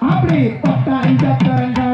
அப்படி பட்டாய் சக்கரங்கார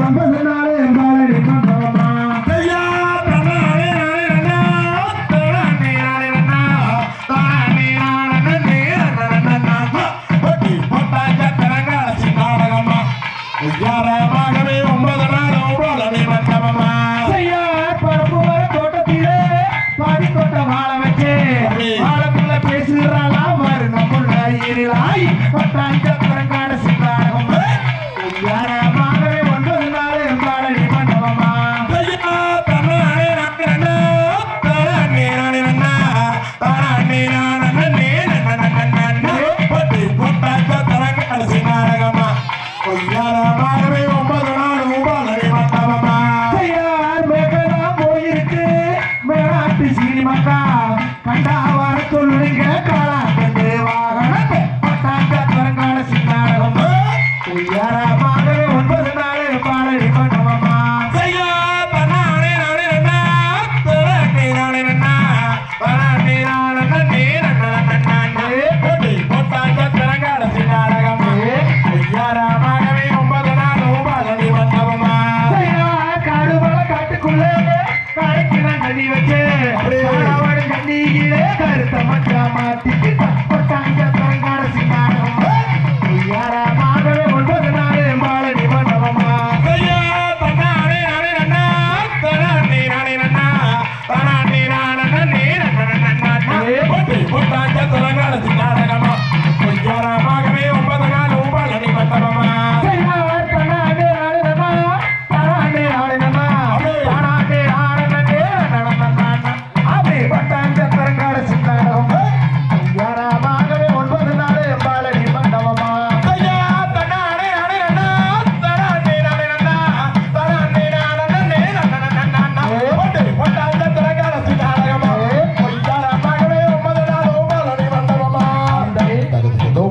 ஒன்பது நாள். Mañana. அடி வச்சு. கண்ணியிலே கருத்த மக்கா மாத்திக்கிட்டான்